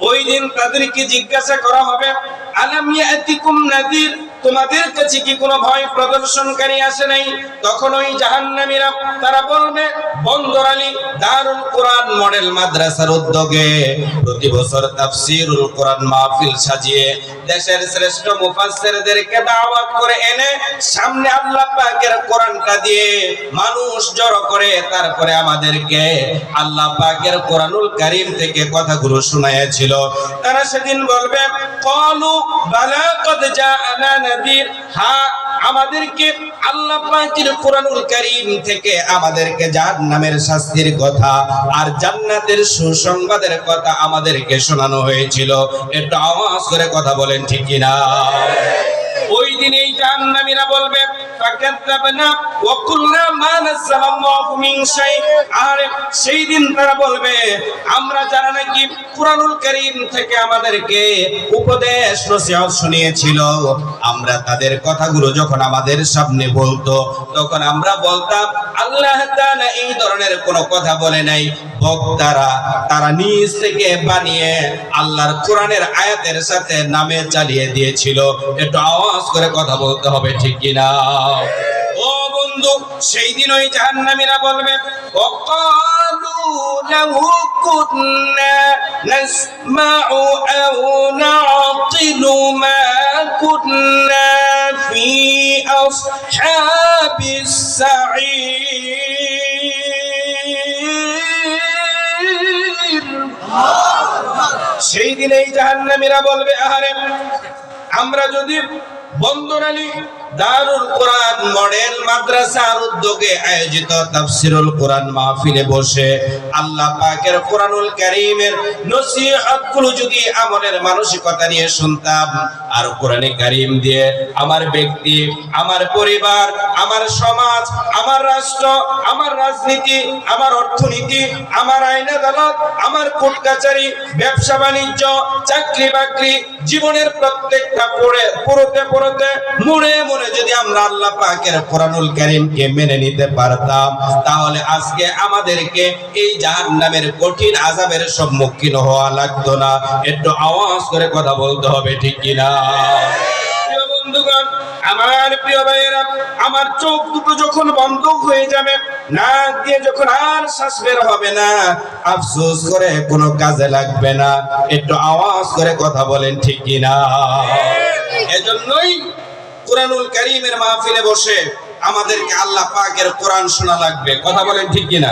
ওই দিন তাদেরকে জিজ্ঞাসা করা হবে আলাম ইয়াতিকুম নাদির? তোমাদের কাছে কি কোনো ভয় প্রদর্শনকারী আসে নাই। তখন ওই জাহান্নামীরা তারা বলবে, বন্দর আলী, দারুল কোরআন মডেল মাদ্রাসার উদ্যোগে প্রতি বছর তাফসিরুল কোরআন মাহফিল সাজিয়ে দেশের শ্রেষ্ঠ মুফাসসিরদেরকে দাওয়াত করে এনে সামনে আল্লাহ পাকের কোরআনটা দিয়ে মানুষ জড়ো করে, তারপরে আমাদেরকে আল্লাহ পাকের কোরআনুল কারীম থেকে কথাগুলো শোনাইয়াছিল। তারা সেদিন বলবে, কলু বালা কদ জাআনা হ্যাঁ আমাদেরকে আল্লাহ পাকের কোরআনুল কারীম থেকে আমাদেরকে জাহান্নামের শাস্তির কথা আর জান্নাতের সুসংবাদের কথা আমাদেরকে শোনানো হয়েছিল। একটু আওয়াজ করে কথা বলেন ঠিক কিনা? ওই দিন এই জাহান্নামীরা বলবে ফাকাদ্দাবনা আমরা তাদের কথাগুলো যখন আমাদের সামনে বলতো, তখন আমরা বলতাম, আল্লাহ এই ধরনের কোনো কথা বলে নাই। বক্তারা, তারা নিজ থেকে বানিয়ে আল্লাহর কোরআনের আয়াতের সাথে নামে চালিয়ে দিয়েছিল। একটু আওয়াজ করে কথা বলতে হবে, ঠিক কিনা? বন্ধু, সেই দিন ওই জাহান নামীরা বলবে সেই দিন এই জাহান্নামীরা বলবে, আহারে, আমরা যদি বন্দর আলী দারুল কোরআন মডেল মাদ্রাসার উদ্যোগে আয়োজিত তাফসিরুল কোরআন মাহফিলে বসে আল্লাহ পাকের কোরআনুল কারীমের নসিহতগুলো যদি আমলের মানসিকতা নিয়ে শুনতাম, আর কোরআনে কারীম দিয়ে আমার ব্যক্তি, আমার পরিবার, আমার সমাজ, আমার রাষ্ট্র, আমার রাজনীতি, আমার অর্থনীতি, আমার আইন আদালত, আমার কোর্ট কাছারি ব্যবসা বাণিজ্য, চাকরি বাকরি, জীবনের প্রত্যেকটা পড়ে, পড়তে পড়তে মুড়ে মুড়ে যদি আমরা আল্লাহ পাকের কোরআনুল কারীমকে মেনে নিতে পারতাম তাহলে আজকে আমাদেরকে এই জাহান্নামের কঠিন আযাবের সম্মুখীন হওয়া লাগতো না। একটু আওয়াজ করে কথা বলতে হবে ঠিক কিনা? প্রিয় বন্ধুগণ আমার প্রিয় ভাইয়েরা আমার চোখ দুটো যখন বন্ধ হয়ে যাবে নাক দিয়ে যখন আর শ্বাস বের হবে না আফসোস করে কোনো কাজে লাগবে না। একটু আওয়াজ করে কথা বলেন ঠিক কিনা? এজন্যই কোরআনুল করিমের মাহফিলে বসে আমাদেরকে আল্লাহ পাকের কোরআন শোনা লাগবে। কথা বলেন ঠিক কিনা?